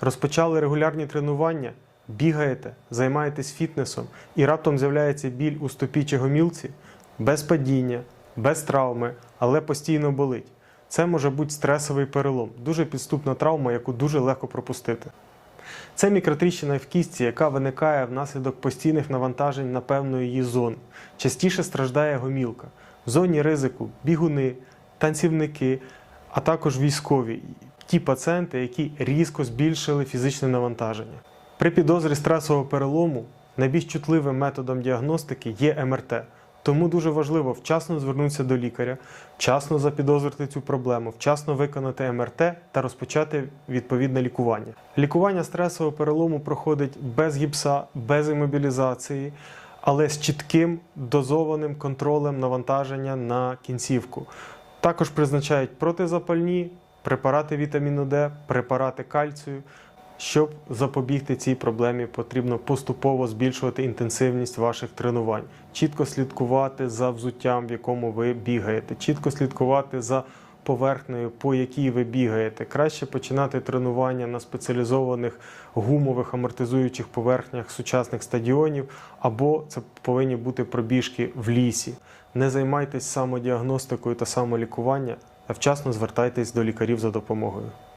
Розпочали регулярні тренування, бігаєте, займаєтесь фітнесом і раптом з'являється біль у стопі чи гомілці без падіння, без травми, але постійно болить. Це може бути стресовий перелом, дуже підступна травма, яку дуже легко пропустити. Це мікротріщина в кістці, яка виникає внаслідок постійних навантажень на певну її зону. Частіше страждає гомілка. В зоні ризику бігуни, танцівники, а також військові, ті пацієнти, які різко збільшили фізичне навантаження. При підозрі стресового перелому найбільш чутливим методом діагностики є МРТ. Тому дуже важливо вчасно звернутися до лікаря, вчасно запідозрити цю проблему, вчасно виконати МРТ та розпочати відповідне лікування. Лікування стресового перелому проходить без гіпса, без імобілізації, але з чітким дозованим контролем навантаження на кінцівку. Також призначають протизапальні, препарати вітаміну Д, препарати кальцію. Щоб запобігти цій проблемі, потрібно поступово збільшувати інтенсивність ваших тренувань, чітко слідкувати за взуттям, в якому ви бігаєте, чітко слідкувати за поверхнею, по якій ви бігаєте. Краще починати тренування на спеціалізованих гумових амортизуючих поверхнях сучасних стадіонів, або це повинні бути пробіжки в лісі. Не займайтесь самодіагностикою та самолікуванням, а вчасно звертайтесь до лікарів за допомогою.